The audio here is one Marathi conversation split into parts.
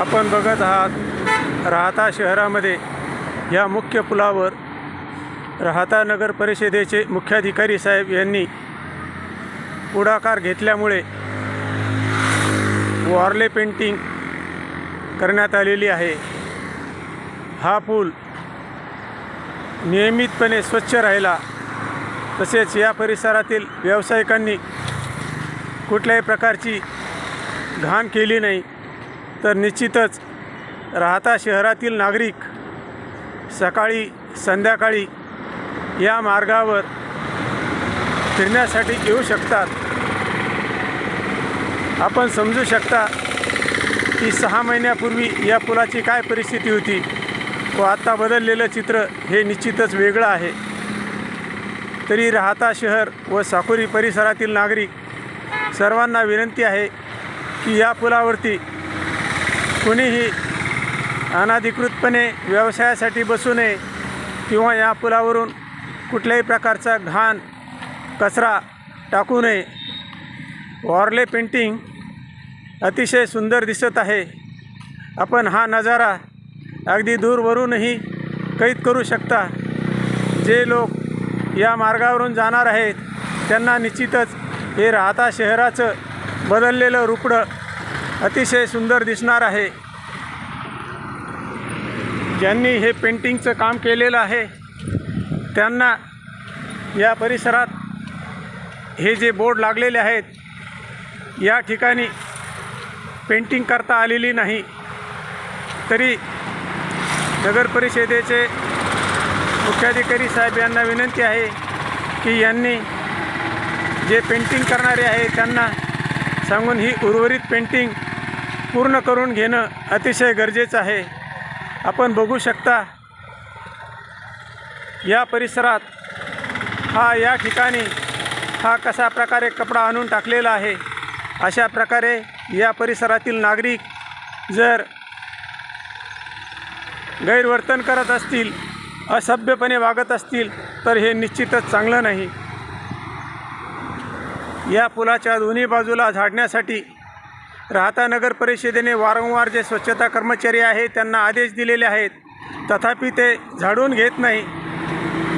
आपण बघत आहात राहता शहरामध्ये या मुख्य पुलावर राहता नगर परिषदेचे मुख्याधिकारी साहेब यांनी पुढाकार घेतल्यामुळे वॉर्ले पेंटिंग करण्यात आलेली आहे. हा पूल नियमितपणे स्वच्छ राहिला तसेच या परिसरातील व्यावसायिकांनी कुठल्याही प्रकारची घाण केली नाही. तर निश्चितच राहता शहरातील नागरिक सकाळी संध्याकाळी या मार्गावर फिरण्यासाठी येऊ शकतात. आपण समजू शकता की सहा महिन्यापूर्वी या पुलाची काय परिस्थिती होती व आत्ता बदललेलं चित्र हे निश्चितच वेगळं आहे. तरी राहता शहर व साकोरी परिसरातील नागरिक सर्वांना विनंती आहे की या पुलावरती कुणीही अनाधिकृतपणे व्यवसायासाठी बसू नये किंवा या पुलावरून कुठल्याही प्रकारचा घाण कचरा टाकू नये. वॉर्ले पेंटिंग अतिशय सुंदर दिसत आहे. आपण हा नजारा अगदी दूरवरूनही कैद करू शकता. जे लोक या मार्गावरून जाणार आहेत त्यांना निश्चितच हे राहता शहराचं बदललेलं रुपडं अतिशय सुंदर दिसणार आहे. ज्यांनी हे पेंटिंगचं काम केलेलं आहे त्यांना या परिसरात हे जे बोर्ड लागलेले आहेत या ठिकाणी पेंटिंग करता आलेली नाही. तरी नगर परिषदेचे मुख्याधिकारी साहेब यांना विनंती आहे की यांनी जे पेंटिंग करणारे आहे त्यांना सांगून ही उर्वरित पेंटिंग पूर्ण करून घेणं अतिशय गरजेचं आहे. आपण बघू शकता या परिसरात हा या ठिकाणी हा कशा प्रकारे कपडा आणून टाकलेला आहे अशा प्रकारे या परिसरातील नागरिक जर गैरवर्तन करत असतील असभ्यपणे वागत असतील तर हे निश्चितच चांगलं नाही. या पुलाच्या दोन्ही बाजूला झाडण्यासाठी राहता नगर परिषदेने वारंवार जे स्वच्छता कर्मचारी आहे त्यांना आदेश दिलेले आहेत. तथापि ते झाडून घेत नाही.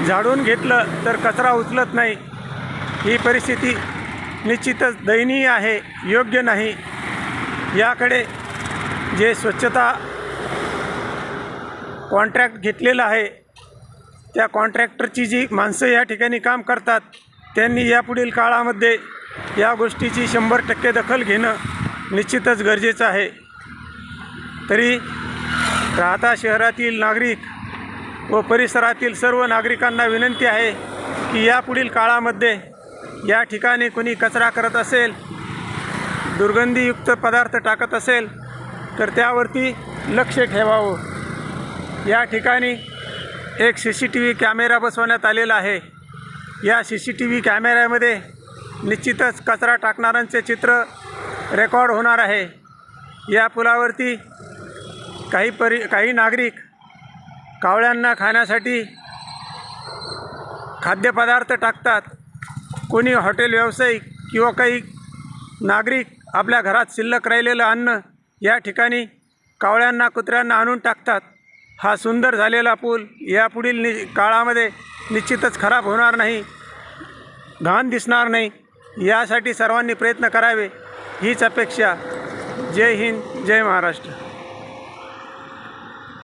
झाडून घेतलं तर कचरा उचलत नाही. ही परिस्थिती निश्चितच दयनीय आहे योग्य नाही. याकडे जे स्वच्छता कॉन्ट्रॅक्ट घेतलेलं आहे त्या कॉन्ट्रॅक्टरची जी माणसं या ठिकाणी काम करतात त्यांनी यापुढील काळामध्ये या गोष्टीची शंभर टक्के दखल घेणं निश्चितच गरजेचं आहे. तरी राहता शहरातील नागरिक व परिसरातील सर्व नागरिकांना विनंती आहे की यापुढील काळामध्ये या ठिकाणी कोणी कचरा करत असेल दुर्गंधीयुक्त पदार्थ टाकत असेल तर त्यावरती लक्ष ठेवावं. या ठिकाणी एक C C T V camera बसवण्यात आलेला आहे. या सी सी टी व्ही कॅमेऱ्यामध्ये निश्चितच कचरा टाकणाऱ्यांचे चित्र रेकॉर्ड होणार आहे. या पुलावरती काही परि काही नागरिक कावळ्यांना खाण्यासाठी खाद्यपदार्थ टाकतात. कोणी हॉटेल व्यावसायिक किंवा काही नागरिक आपल्या घरात शिल्लक राहिलेलं अन्न या ठिकाणी कावळ्यांना कुत्र्यांना आणून टाकतात. हा सुंदर झालेला पूल यापुढील नि काळामध्ये निश्चितच खराब होणार नाही. घाण दिसणार नाही. यासाठी सर्वांनी प्रयत्न करावे हीच अपेक्षा. जय हिंद जय महाराष्ट्र.